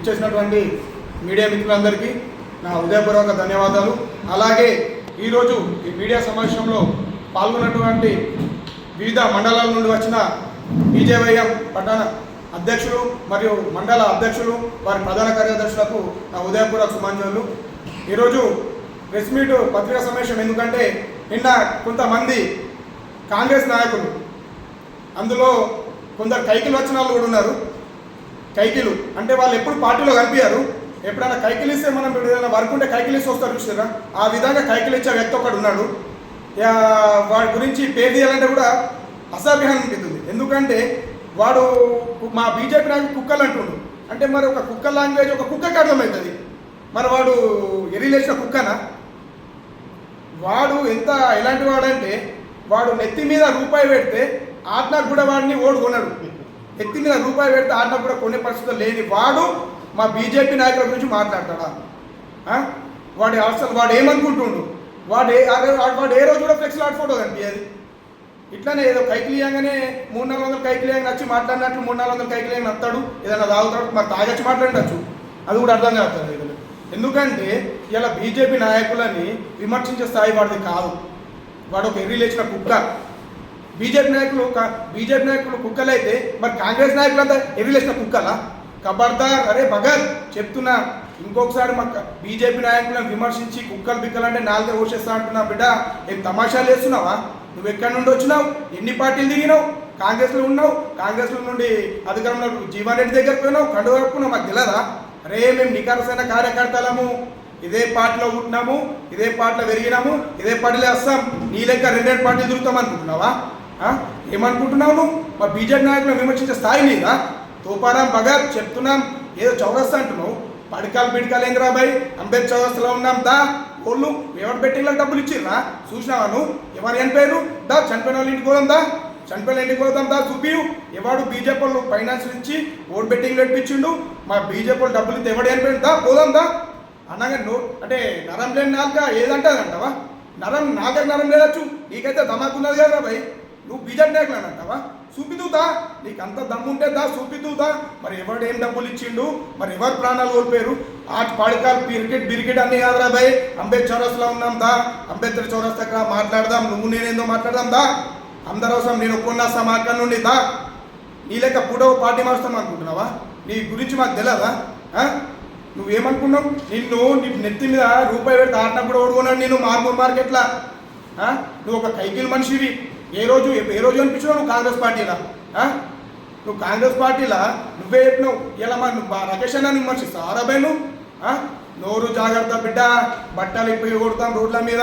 ఇచ్చేసినటువంటి మీడియా మిత్రులందరికీ నా హృదయపూర్వక ధన్యవాదాలు. అలాగే ఈరోజు ఈ మీడియా సమావేశంలో పాల్గొన్నటువంటి వివిధ మండలాల నుండి వచ్చిన బీజేవైఎం పట్టణ అధ్యక్షులు మరియు మండల అధ్యక్షులు వారి ప్రధాన కార్యదర్శులకు నా ఉదయపూర్వక సుమాంజలు ఈరోజు ప్రెస్ మీట్ పత్రికా సమావేశం ఎందుకంటే నిన్న కొంతమంది కాంగ్రెస్ నాయకులు అందులో కొందరు కైకిలు వచ్చిన వాళ్ళు కూడా ఉన్నారు. కైకిలు. అంటే వాళ్ళు ఎప్పుడు పార్టీలో కనిపించారు ఎప్పుడైనా కైకిలు ఇస్తే మనం ఏదైనా వర్క్ ఉంటే కైకిలు ఇస్తే వస్తారు చూసారా ఆ విధంగా కైకిలు ఇచ్చే వ్యక్తి ఒకడు ఉన్నాడు. వాడి గురించి పేరు తీయాలంటే కూడా అసభ్యం అనిపిస్తుంది. ఎందుకంటే వాడు మా బీజేపీ నాయకుడు కుక్కలు అంటుండు. అంటే మరి ఒక కుక్క లాంగ్వేజ్ ఒక కుక్కకి అర్థమవుతుంది. మరి వాడు ఎరిలేసిన కుక్కనా? వాడు ఎంత ఎలాంటి వాడంటే వాడు నెత్తి మీద రూపాయి పెడితే ఆత్మకు కూడా వాడిని ఓడు ఎత్తి మీద రూపాయి పెడితే ఆడినప్పుడు కూడా కొనే పరిస్థితులు లేని వాడు మా బీజేపీ నాయకుల గురించి మాట్లాడతాడా? వాడి అసలు వాడు ఏమనుకుంటుండు? వాడు ఏ వాడు ఏ రోజు కూడా ఫ్లెక్స్ ఆట్ ఫోటో కనిపించేది ఇట్లానే ఏదో కైకిలియంగానే మూడు నాలుగు వందలు కైకిలియంగా నచ్చి మాట్లాడినట్లు మూడు నాలుగు వందలు కైకిలియంగా నత్తాడు ఏదైనా తాగుతాడు మరి తాగొచ్చి మాట్లాడచ్చు అది కూడా అర్థం కాదు ఎందుకంటే ఇలా బీజేపీ నాయకులని విమర్శించే స్థాయి వాడిది కాదు. వాడు ఒక ఎర్రీ లేచిన కుక్క. బీజేపీ నాయకులు బీజేపీ నాయకులు కుక్కలైతే మరి కాంగ్రెస్ నాయకులంతా ఎర్రి కుక్కలా? కబర్దార్ అరే భగత్ చెప్తున్నా ఇంకొకసారి మా బీజేపీ నాయకులను విమర్శించి కుక్కలు బిక్కలంటే నాలుగే ఓషేస్తా అంటున్నా బిడ్డ ఏం తమాషాలు చేస్తున్నావా? నువ్వు ఎక్కడి నుండి వచ్చినావు? ఎన్ని పార్టీలు దిగినావు కాంగ్రెస్లో ఉన్నావు? కాంగ్రెస్లో నుండి అధికారంలో జీవన్ రెడ్డి దగ్గరికి పోయినావు? కండు కప్పుకున్నావు? మాకు తెలియదా అరే మేము నికారసైన కార్యకర్తలము. ఇదే పార్టీలో ఉంటున్నాము ఇదే పార్టీలో పెరిగినాము ఇదే పార్టీలో వస్తాం నీ లెక్క రెండేడు పార్టీలు తిరుగుతాం అనుకుంటున్నావా? ఏమనుకుంటున్నావు నువ్వు? మా బీజేపీ నాయకులను విమర్శించే స్థాయి నీదా? తోపారాం భగత్ చెప్తున్నాం ఏదో చౌరస్తా అంటున్నావు. పడికాలు పిడికాలు ఏందిరా బాయ్ అంబేద్ చౌరస్తలో ఉన్నాం దా. వాళ్ళు ఎవరు పెట్టిన డబ్బులు ఇచ్చిర్రా? చూసినావా నువ్వు? ఎవరు చనిపోయారు దా చనిపోయిన వాళ్ళ ఇంటికి పోదాం దా. చనిపోయిన ఇంటికి పోదాం దా చూపియు. ఎవడు బీజేపీ వాళ్ళు ఫైనాన్స్ ఇచ్చి ఓట్ బెట్టింగ్ పెట్టించిండు మా బీజేపీ వాళ్ళు డబ్బులు ఇస్తే ఎవడు చనిపోయిండు దా పోదాం దా. అనగా నో అంటే నరం లేని నాలుక ఏదంటది అంటావా నరం నాకే నరం లేదచ్చు. నీకైతే దమాకున్నది కదా భయ్? నువ్వు బీజేపీ నాయకులు అని అంటావా నీకు అంత దమ్ముంటే దా చూపిదువుతా మరి ఎవడు ఏం డబ్బులు ఇచ్చిండు? మరి ఎవరు ప్రాణాలు కోల్పోయారు? ఆ పడకాలు బిరికెట్ బిరికెట్ అన్ని కాదురా భయ్. అంబేద్ చౌరస్లో ఉన్నాం దా. అంబేద్కర్ చౌరస్ దగ్గర మాట్లాడదాం. నువ్వు నేనేందో మాట్లాడదాం దా. అందరోసం అవసరం నేను ఒప్పుకున్నా మా అక్కడ నుండి దా. నీ లెక్క పూటో పార్టీ మారుస్తాం అనుకుంటున్నావా? నీ గురించి మాకు తెలియదా నువ్వేమనుకున్నావు? నిన్ను నీ నెత్తి మీద రూపాయి పెడితే ఆడినప్పుడు ఓడుకున్నాడు నేను మార్మూర్ మార్కెట్లా. నువ్వు ఒక కైకిల్ మనిషివి. ఏ రోజు ఏ రోజు అనిపించినావు నువ్వు కాంగ్రెస్ పార్టీలా? నువ్వు కాంగ్రెస్ పార్టీలా? నువ్వే చెప్పినావు. ఇలా మా నువ్వు రకేష్ రాకేష్ అన్న విమర్శిస్తావు ఆరాబాయ్ నువ్వు నోరు జాగ్రత్త బిడ్డ. బట్టలు ఇప్పి కొడతాం రోడ్ల మీద.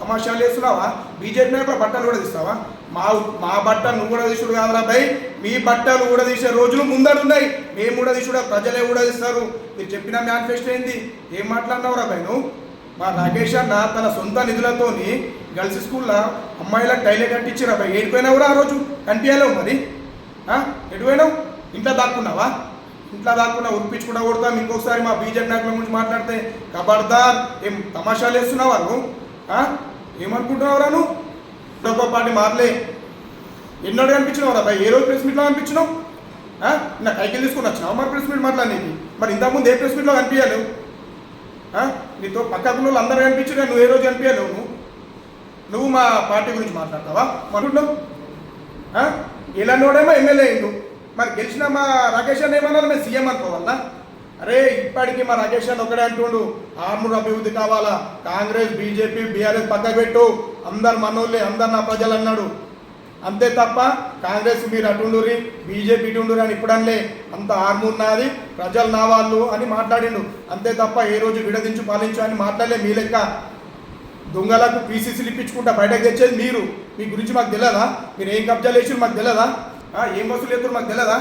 తమాషాలు చేస్తున్నావా? బీజేపీ నాయకులు బట్టలు కూడా తీస్తావా? మా మా బట్టలు నువ్వు కూడా తీసుడు కాదురా భయ్ మీ బట్టలు కూడా తీసే రోజులు ముందడున్నాయి మేము కూడా తీసుడు ప్రజలే కూడా తీస్తారు. మీరు చెప్పిన మేనిఫెస్టో ఏంది? ఏం మాట్లాడినావురా భయ్ నువ్వు? మా రాకేష్ అన్న తన సొంత నిధులతోని గర్ల్స్ స్కూల్లో అమ్మాయిలకు టైలెట్ అబ్బాయి. ఏడిపోయినావు కూడా ఆ రోజు? కనిపించలేవు మరి. ఎడిపోయినావు ఇంట్లో దాక్కున్నావా? ఇంట్లో దాక్కున్నా ఉరిపించుకుంటా కొడతాం ఇంకొకసారి మా బీజేపీ నాయకుల గురించి మాట్లాడితే కబర్దార్. ఏం తమాషాలు వేస్తున్నావా నువ్వు? ఆ? ఏమనుకుంటున్నావురా నువ్వు? ఇంకొక మారలే. ఎన్నోడు కనిపించినావురా భయ్ ఏ రోజు ప్రెస్ మీట్లో కనిపించినావు? నా కైకి తీసుకుని వచ్చినావు? మరి ప్రెస్ మీట్ మాట్లాడి మరి ఇంతకుముందు ఏ ప్రెస్ మీట్లో కనిపించలేవు నీతో పక్కకు వాళ్ళు అందరూ కనిపించగా నువ్వు ఏ రోజు కనిపించలేవు నువ్వు? నువ్వు మా పార్టీ గురించి మాట్లాడతావా? అనుకుంటున్నావు నోడేమో ఎమ్మెల్యే అయిండు మరి గెలిచిన మా రాకేష్ అన్న ఏమన్నారు మేము సీఎం అనుకోవాలా? అరే ఇప్పటికీ మా రాకేష్ అన్న ఒకడే అంటుండు. ఆర్మూర్ అభివృద్ధి కావాలా? కాంగ్రెస్ బీజేపీ బీఆర్ఎస్ పక్కకు పెట్టు. అందరు మనోళ్ళే అందరు నా ప్రజలు అన్నాడు. అంతే తప్ప కాంగ్రెస్ మీరు అటుండురి బీజేపీ ఇటుండురి అని ఇప్పుడనిలే అంత ఆర్మున్నది ప్రజలు నా వాళ్ళు అని మాట్లాడిండు. అంతే తప్ప ఏ రోజు విడదించు పాలించు అని మాట్లాడలే మీ లెక్క. దొంగలకు పీసీసీలు ఇప్పించుకుంటా బయటకు తెచ్చేది మీరు. మీ గురించి మాకు తెలియదా మీరు ఏం కబ్జాలు చేసి మాకు తెలియదా ఏం వసూలు చేస్తారు మాకు తెలియదా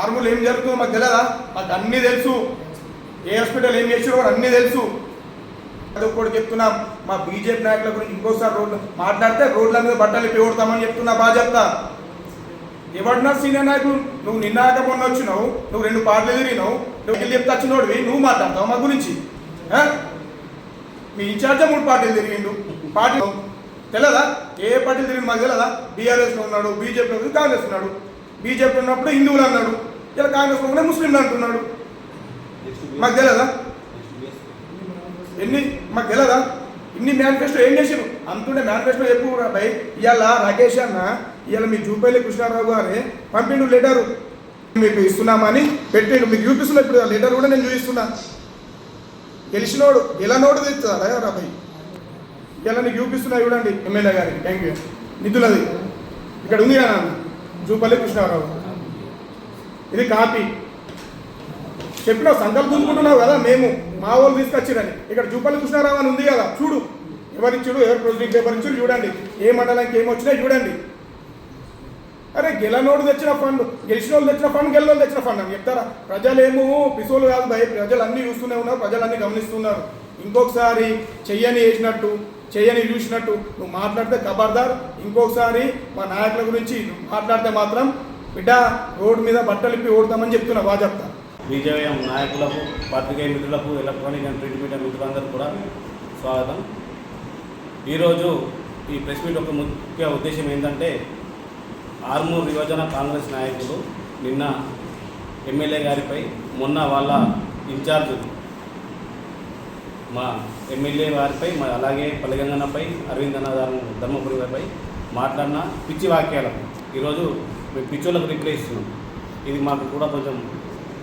ఆర్మూలు ఏం జరుగుతుందో మాకు తెలియదా మాకు అన్నీ తెలుసు. ఏ హాస్పిటల్ ఏం చేసారో అన్నీ తెలుసు. కూడా చెప్తున్నాం మా బీజేపీ నాయకుల గురించి ఇంకోసారి రోడ్లు మాట్లాడితే రోడ్ల మీద బట్టలు పెడతామని చెప్తున్నా బాగా చెప్తా ఎవడున్నారు సీనియర్ నాయకులు నువ్వు నిన్నాక మొన్న వచ్చినావు నువ్వు రెండు పాటలు తిరిగినావు నువ్వు వెళ్ళి చెప్తా వచ్చినోడివి నువ్వు మాట్లాడతావు మా గురించి? మీ ఇన్ఛార్జే మూడు పార్టీలు తిరిగిండు పార్టీ తెలదా? ఏ పార్టీలు తిరిగి మాకు తెలియదా బీఆర్ఎస్లో ఉన్నాడు బీజేపీలో కాంగ్రెస్ ఉన్నాడు. బీజేపీ ఉన్నప్పుడు హిందువులు అన్నాడు ఇలా కాంగ్రెస్లోనే ముస్లింలు అంటున్నాడు. మాకు తెలియదా ఎన్ని మాకు తెలియదా ఇన్ని మేనిఫెస్టో ఏం చేసారు అంతుండే మేనిఫెస్టో చెప్పు రా భయ్. ఇవాళ రాకేష్ అన్న ఇవాళ మీ జూపల్లి కృష్ణారావు గారి పంపిండు లెటరు మీకు ఇస్తున్నామని పెట్టిండు. మీకు చూపిస్తున్నా ఇప్పుడు లెటర్ కూడా నేను చూపిస్తున్నా. గెలిచినోడు గెలనోడు తెచ్చారా రా భయ్? ఇలా నీకు చూపిస్తున్నా చూడండి ఎమ్మెల్యే గారికి. థ్యాంక్ యూ నిధులది. ఇక్కడ ఉంది కదా జూపల్లి కృష్ణారావు. ఇది కాపీ. చెప్పిన సంకల్పం చూసుకుంటున్నావు కదా మేము. మా వాళ్ళు తీసుకొచ్చిరని ఇక్కడ జూపల్లి కృష్ణారావు అని ఉంది కదా చూడు. ఎవరిచ్చుడు ఎవరు ప్రొసీడింగ్ పేపర్ ఇచ్చుడు చూడండి. ఏ మండలానికి ఏమొచ్చినా చూడండి. అరే గెలనోడు తెచ్చిన ఫండ్ గెలిచిన వాళ్ళు తెచ్చిన ఫండ్ గెలవాళ్ళు తెచ్చిన ఫండ్ అని చెప్తారా? ప్రజలేమో పిసోలు కాదు భయ ప్రజలు అన్నీ చూస్తూనే ఉన్నారు ప్రజలు అన్నీ గమనిస్తున్నారు. ఇంకొకసారి చెయ్యని వేసినట్టు చెయ్యని చూసినట్టు నువ్వు మాట్లాడితే ఖబర్దార్ ఇంకొకసారి మా నాయకుల గురించి మాట్లాడితే మాత్రం బిడ్డ రోడ్డు మీద బట్టలు ఇప్పి ఓడతామని చెప్తున్నా బాగా చెప్తా. విజయం నాయకులకు పత్రికేయ మిత్రులకు ఎలక్ట్రానిక్ అండ్ ప్రింట్ మీడియా మిత్రులందరూ కూడా స్వాగతం. ఈరోజు ఈ ప్రెస్ మీట్ యొక్క ముఖ్య ఉద్దేశం ఏంటంటే ఆర్మూర్ యువజన కాంగ్రెస్ నాయకులు నిన్న ఎమ్మెల్యే గారిపై మొన్న వాళ్ళ ఇన్ఛార్జ్ మా ఎమ్మెల్యే వారిపై మా అలాగే పల్లెగంగన్నపై అరవింద్ అన్నదారు ధర్మపురి గారిపై మాట్లాడిన పిచ్చి వాక్యాలకు ఈరోజు మేము పిచ్చోళ్ళకు రిప్లై ఇస్తున్నాం. ఇది మాకు కూడా కొంచెం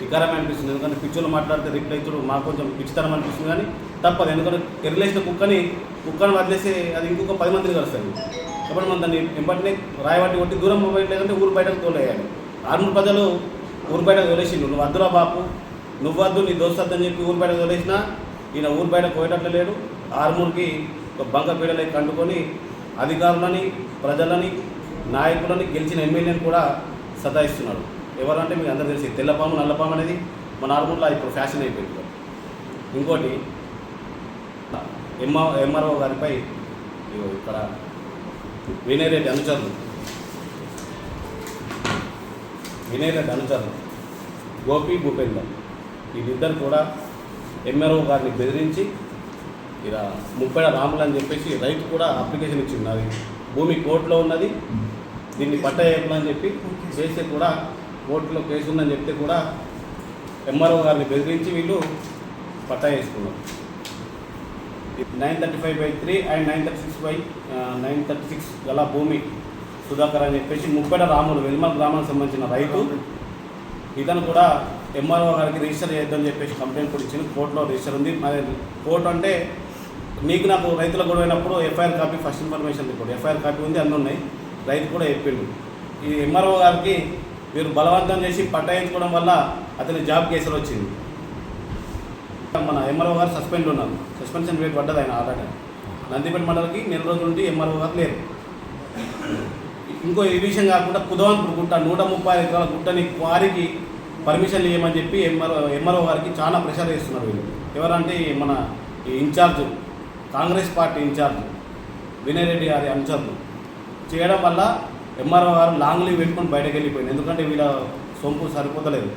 వికారం అనిపిస్తుంది. ఎందుకంటే పిచ్చోళ్ళు మాట్లాడితే రిప్లై ఇచ్చుడు మాకు కొంచెం పిచ్చితనం అనిపిస్తుంది కానీ తప్పదు. ఎందుకంటే తెరలేసిన కుక్కని కుక్కని వదిలేస్తే అది ఇంకొక పది మందిని కలుస్తుంది. కాబట్టి మనం దాన్ని వెంబడినే రాయబట్టి కొట్టి దూరం పోయి లేదంటే ఊరు బయటకు తోలేయాలి. ఆర్మూరు ప్రజలు ఊరు బయటకు తోలేసిండు నువ్వు వద్దురా బాపు. నువ్వు వద్దు నీ దోస్తు చెప్పి ఊరు బయటకు తోలేసినా ఈయన ఊరు బయట పోయేటట్లు లేడు. ఆర్మూర్కి ఒక బంక పీడలై కండుకొని అధికారులని ప్రజలని నాయకులని గెలిచిన ఎమ్మెల్యేని కూడా సతాయిస్తున్నాడు. ఎవరంటే మీకు అందరూ తెలిసి తెల్లపాము నల్లపాము అనేది మన ఆర్మూర్లో ఇప్పుడు ఫ్యాషన్ అయిపోయింది. ఇంకోటి ఎంఆర్ ఎంఆర్ఓ గారిపై ఇక్కడ వినయ్ రెడ్డి అనుచరులు. వినయ్ రెడ్డి అనుచరులు. గోపి భూపేందర్. వీళ్ళిద్దరు కూడా ఎంఆర్ఓ గారిని బెదిరించి ఇలా ముప్పై రాములు అని చెప్పేసి రైతు కూడా అప్లికేషన్ ఇచ్చింది. ఉన్నది భూమి కోర్టులో ఉన్నది దీన్ని పట్ట చెప్పి చేస్తే కూడా కోర్టులో కేసు ఉందని చెప్తే కూడా ఎంఆర్ఓ గారిని బెదిరించి వీళ్ళు పట్టా వేసుకున్నారు nine thirty five by three and nine thirty six by nine thirty six గల భూమి సుధాకర్ అని చెప్పేసి ముప్పేట రాములు వెల్మల్ గ్రామానికి సంబంధించిన రైతు. ఇతను కూడా ఎంఆర్ఓ గారికి రిజిస్టర్ చేద్దామని చెప్పేసి కంప్లైంట్ కూడా ఇచ్చింది కోర్టులో రిజిస్టర్ ఉంది. మరి కోర్టు అంటే నీకు నాకు రైతుల గొడవైనప్పుడు FIR copy first information report. FIR copy ఉంది అన్నీ ఉన్నాయి. రైతు కూడా చెప్పిండు. ఈ ఎంఆర్ఓ గారికి మీరు బలవంతం చేసి పట్టాయించుకోవడం వల్ల అతని జాబ్ కేసులు వచ్చింది. మన ఎంఆర్ఓ గారు సస్పెండ్ ఉన్నారు. సస్పెన్షన్ రేట్ పడ్డది ఆయన ఆల్రెడీ. నందిపేట మండలికి నెల రోజుల నుండి ఎంఆర్ఓ గారు లేరు. ఇంకో ఈ విషయం కాకుండా కుదవంతుడు గుట్ట నూట ముప్పై ఎకరాల గుట్టని క్వారీకి పర్మిషన్ ఇవ్వమని చెప్పి ఎంఆర్ఓ ఎంఆర్ఓ గారికి చాలా ప్రెషర్ చేస్తున్నారు వీళ్ళు. ఎవరంటే మన incharge Congress party incharge Vinay Reddy గారి ఇన్ఛార్జ్ చేయడం వల్ల ఎంఆర్ఓ గారు లాంగ్ లీవ్ పెట్టుకొని బయటకు వెళ్ళిపోయింది. ఎందుకంటే వీళ్ళ సొంపు సరిపోతలేదు.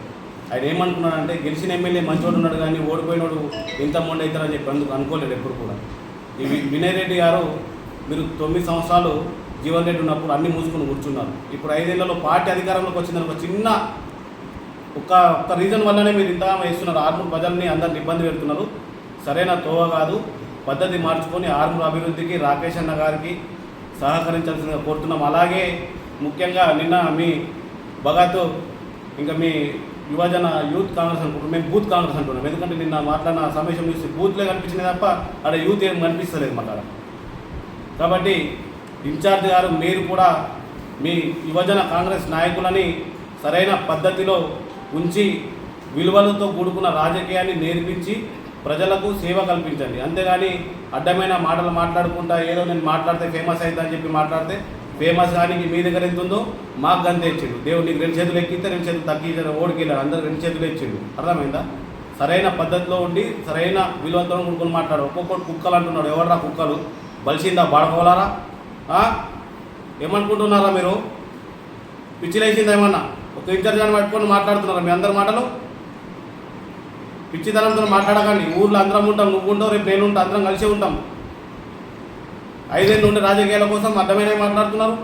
ఆయన ఏమనుకున్నాడంటే గెలిచిన ఎమ్మెల్యే మంచోడు ఉన్నాడు కానీ ఓడిపోయినోడు ఇంత మొండి అవుతారని చెప్పి అందుకు అనుకోలేదు ఎప్పుడు కూడా. ఈ వి- వినయ్ రెడ్డి గారు మీరు తొమ్మిది సంవత్సరాలు జీవన్ రెడ్డి ఉన్నప్పుడు అన్ని మూసుకొని కూర్చున్నారు. ఇప్పుడు ఐదేళ్ళలో పార్టీ అధికారంలోకి వచ్చిందని ఒక చిన్న ఒక్క ఒక్క రీజన్ వల్లనే మీరు ఇంత వేస్తున్నారు. ఆర్మూర్ ప్రజల్ని అందరిని ఇబ్బంది పెడుతున్నారు. సరైన తోవ కాదు. పద్ధతి మార్చుకొని ఆర్మూర్ అభివృద్ధికి రాకేష్ అన్న గారికి సహకరించాల్సిందిగా కోరుతున్నాం. అలాగే ముఖ్యంగా నిన్న మీ భగత్ ఇంకా మీ యువజన యూత్ కాంగ్రెస్ అనుకుంటున్నాం. మేము బూత్ కాంగ్రెస్ అంటున్నాం ఎందుకంటే నిన్న మాట్లాడిన సమావేశం చూసి బూత్లే కనిపించింది తప్ప అక్కడ యూత్ ఏం కనిపిస్తలేదు మాట్లాడ కాబట్టి ఇన్ఛార్జ్ గారు మీరు కూడా మీ యువజన కాంగ్రెస్ నాయకులని సరైన పద్ధతిలో ఉంచి విలువలతో కూడుకున్న రాజకీయాన్ని నేర్పించి ప్రజలకు సేవ కల్పించండి. అంతేగాని అడ్డమైన మాటలు మాట్లాడుకుంటా ఏదో నేను మాట్లాడితే ఫేమస్ అవుతా అని చెప్పి మాట్లాడితే ఫేమస్ కానీ మీ దగ్గర ఎంత ఉందో మాకు గంతే ఇచ్చిండు. దేవుడు నీకు రెండు చేతులు ఎక్కితే రెండు చేతులు తగ్గించారు ఓడికి అందరు రెండు చేతులు ఇచ్చిండు అర్థమైందా? సరైన పద్ధతిలో ఉండి సరైన విలువతో కొనుక్కొని మాట్లాడు. ఒక్కొక్కటి కుక్కలు అంటున్నాడు ఎవడరా కుక్కలు? బలిసిందా? బాడకోలారా ఏమనుకుంటున్నారా మీరు? పిచ్చిలేసిందా ఏమన్నా? ఒక ఇన్ఛార్జ్ అని పట్టుకొని మాట్లాడుతున్నారా మీ అందరి మాటలు? పిచ్చితనంతో మాట్లాడకండి. ఊర్లో అందరం ఉంటాం నువ్వు ఉంటావు రేపు నేను ఉంటా అందరం కలిసి ఉంటాం. ఐదేళ్ళు ఉండే రాజకీయాల కోసం అర్థమైన మాట్లాడుతున్నారు?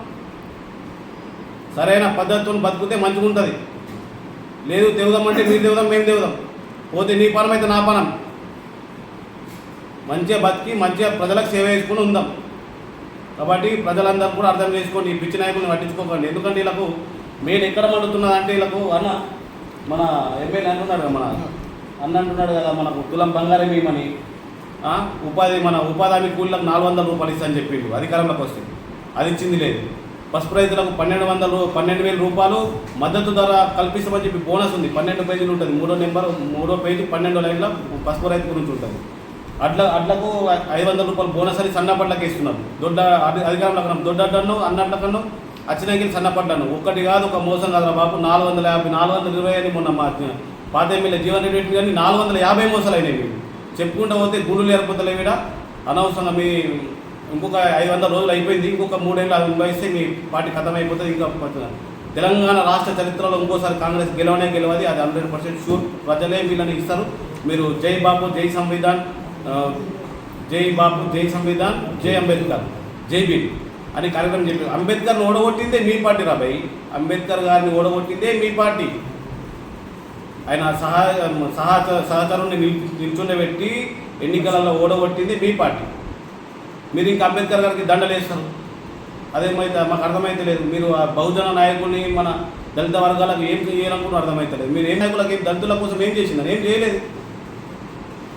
సరైన పద్ధతితో బతుకుతే మంచిగా ఉంటుంది లేదు తెవుదాం అంటే మీరు తెవుదాం మేము తెవుదాం పోతే నీ పనం అయితే నా పనం మంచిగా బతికి మంచిగా ప్రజలకు సేవ చేసుకుని ఉందాం. కాబట్టి ప్రజలందరూ కూడా అర్థం చేసుకోండి ఈ పిచ్చి నాయకుని పట్టించుకోకండి. ఎందుకంటే వీళ్ళకు మెయిన్ ఎక్కడ మండుతున్నదంటే వీళ్ళకు అన్న మన ఎమ్మెల్యే అంటున్నాడు కదా మన అన్న అంటున్నాడు కదా మనకు తులం బంగారం ఏమని? ఉపాధి మన ఉపాధి హామీ కూలీలకు నాలుగు వందల రూపాయలు ఇస్తా అని చెప్పిండు అధికారంలోకి వస్తే. అది ఇచ్చింది లేదు. పసుపు రైతులకు పన్నెండు వందలు పన్నెండు వేల రూపాయలు మద్దతు ధర కల్పిస్తామని చెప్పి బోనస్ ఉంది. పన్నెండు పేజీలు ఉంటుంది. మూడో నెంబర్ మూడో పేజీ పన్నెండో లైన్లో పసుపు రైతు గురించి ఉంటుంది. అట్ల అట్లకు ఐదు వందల రూపాయలు బోనస్ అని సన్నపడ్లకి ఇస్తున్నారు దొడ్డ అధికారంలో కన్నా దొడ్డను అన్నట్లకన్నా అచ్చినకి సన్నపడ్డాను ఒక్కటి కాదు ఒక మోసం కాదురా బాబు. నాలుగు వందల యాభై నాలుగు వందల ఇరవై అని మొన్న మా పాత ఎమ్మెల్యే జీవన్ రెడ్డి కానీ నాలుగు వందల యాభై మోసాలు అయినాయి చెప్పుకుంటా చెప్పుకుంటూ పోతే గుండెలు ఏర్పడతలే కూడా అనవసరంగా మీ ఇంకొక ఐదు వందల రోజులు అయిపోయింది. ఇంకొక మూడేళ్ళు అది మీ పార్టీ ఖతం అయిపోతుంది ఇంకా తెలంగాణ రాష్ట్ర చరిత్రలో ఇంకోసారి కాంగ్రెస్ గెలవనే గెలవది. అది హండ్రెడ్ పర్సెంట్ షూర్. ప్రజలే వీళ్ళని ఇస్తారు. మీరు జై బాబు జై సంవిధాన్ జై బాబు జై సంవిధాన్ జై అంబేద్కర్ జై అని కార్యక్రమం చెప్పారు. అంబేద్కర్ని ఓడగొట్టిందే మీ పార్టీ రాబాయి అంబేద్కర్ గారిని ఓడగొట్టిందే మీ పార్టీ. ఆయన సహాయ సహచ సహచరుని నిల్ నిల్చుండబెట్టి ఎన్నికలలో ఓడగొట్టింది మీ పార్టీ. మీరు ఇంకా అంబేద్కర్ గారికి దండలేస్తారు అదేమైతే మాకు అర్థమైతే లేదు. మీరు ఆ బహుజన నాయకుడిని మన దళిత వర్గాలకు ఏం చేయాలనుకుంటున్నారు అర్థమవుతలేదు మీరు ఏ నాయకులకు ఏం దళితుల కోసం ఏం చేసిందని ఏం చేయలేదు.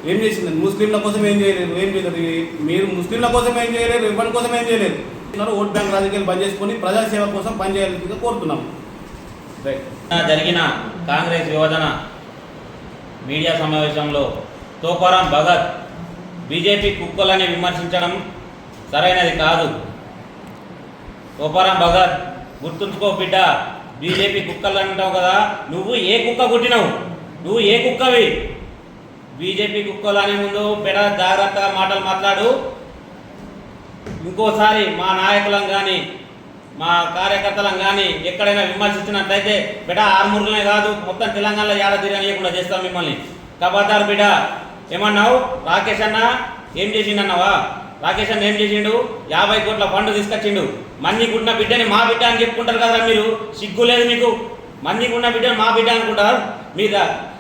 ఏం చేసిందని? ముస్లింల కోసం ఏం చేయలేదు. ఏం చేయలేదు. మీరు ముస్లింల కోసం ఏం చేయలేరు ఇవ్వని కోసం ఏం చేయలేదు. ఓట్ బ్యాంక్ రాజకీయాలు బంద్ చేసుకొని ప్రజాసేవ కోసం పనిచేయాలని కోరుతున్నాం. రైట్. జరిగిన కాంగ్రెస్ విభజన మీడియా సమావేశంలో తోపారాం భగత్ బీజేపీ కుక్కలని విమర్శించడం సరైనది కాదు. తోపారాం భగత్ గుర్తుంచుకో బిడ్డ బీజేపీ కుక్కలు అంటావు కదా నువ్వు ఏ కుక్క కుట్టినావు? నువ్వు ఏ కుక్కవి? బీజేపీ కుక్కలు అనే ముందు పెడ జాగ్రత్తగా మాటలు మాట్లాడు. ఇంకోసారి మా నాయకులను కానీ మా కార్యకర్తలను కానీ ఎక్కడైనా విమర్శించినట్లయితే బిడ్డ ఆర్మూర్లనే కాదు మొత్తం తెలంగాణలో ఏడ తిరగనీయకుండా చేస్తాం మిమ్మల్ని. కబాదార్ బిడ్డ ఏమన్నావు? రాకేష్ అన్న ఏం చేసిండన్నావా? రాకేష్ అన్న ఏం చేసిండు? యాభై కోట్ల ఫండ్ తీసుకొచ్చిండు. మన్నికున్న బిడ్డని మా బిడ్డ అని చెప్పుకుంటారు కదా మీరు? సిగ్గు లేదు మీకు. మన్నికున్న బిడ్డని మా బిడ్డ అనుకుంటారు? మీద?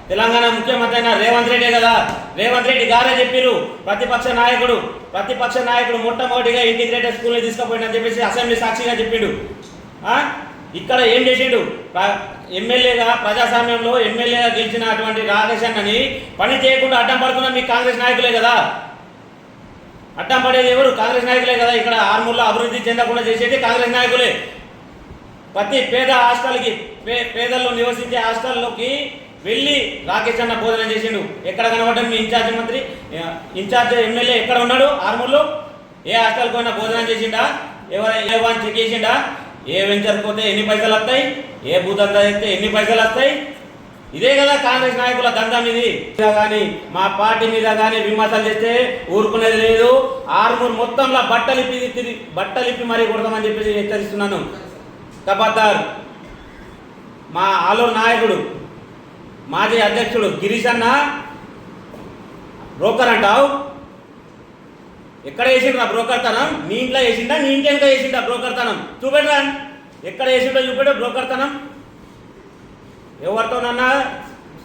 తెలంగాణ ముఖ్యమంత్రి అయిన రేవంత్ రెడ్డి కదా. రేవంత్ రెడ్డి గారే చెప్పారు ప్రతిపక్ష నాయకుడు ప్రతిపక్ష నాయకుడు మొట్టమొదటిగా ఇంటిగ్రేటెడ్ స్కూల్ని తీసుకుపోయిందని చెప్పేసి అసెంబ్లీ సాక్షిగా చెప్పిండు. ఇక్కడ ఏం చేసిండు? ఎమ్మెల్యేగా ప్రజాస్వామ్యంలో ఎమ్మెల్యేగా గెలిచినటువంటి రాకేష్ అన్నని పని చేయకుండా అడ్డం పడుతున్న మీ కాంగ్రెస్ నాయకులే కదా. అడ్డం పడేది ఎవరు? కాంగ్రెస్ నాయకులే కదా. ఇక్కడ ఆర్మూర్లో అభివృద్ధి చెందకుండా చేసేది కాంగ్రెస్ నాయకులే. ప్రతి పేద హాస్టల్కి పే పేదల్లో నివసించే హాస్టల్లోకి వెళ్ళి రాకేష్ అన్న భోజనం చేసిండు. ఎక్కడ కనబడ్డాడు? మీ ఇన్ఛార్జ్ మంత్రి ఇన్ఛార్జ్ ఎమ్మెల్యే ఎక్కడ ఉన్నాడు? ఆర్మూర్లో? ఏ హాస్టల్కి పోయినా భోజనం చేసిండా? ఎవరైనా ఏ చెక్ చేసిండా? ఏ వెంచర్ పోతే ఎన్ని పైసలు వస్తాయి? ఏ భూతంతా చేస్తే ఎన్ని పైసలు వస్తాయి? ఇదే కదా కాంగ్రెస్ నాయకుల దండం ఇది. కానీ మా పార్టీ మీద కానీ విమర్శలు చేస్తే ఊరుకునేది లేదు. ఆర్మూర్ మొత్తంలో బట్టలు బట్టలిపి మరీ కొడతామని చెప్పేసి హెచ్చరిస్తున్నాను. కబద్దార్. మా ఆలో నాయకుడు. మాజీ అధ్యక్షుడు గిరీష్ అన్న బ్రోకర్ అంటావు? ఎక్కడ వేసిండ్రా బ్రోకర్తనం నీ ఇంట్లో వేసిందా నీ ఇంటి వెనక వేసిందా బ్రోకర్ తనం? చూపెట్టరా. ఎక్కడ వేసిండో చూపెట్టు బ్రోకర్తనం ఎవరితోనన్నా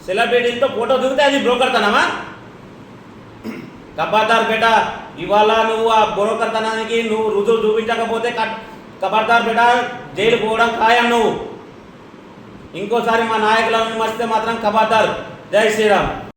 సెలబ్రిటీలతో ఫోటో దిగితే అది బ్రోకర్ తనమా? కబార్దార్ బేట ఇవాళ నువ్వు ఆ బ్రోకర్ తనానికి నువ్వు రుజువు చూపించకపోతే కబార్దార్ బేట జైలు పోవడం ఖాయం నువ్వు. ఇంకోసారి మా నాయకులను విమర్శిస్తే మాత్రం కబాతారు జై శ్రీరామ్.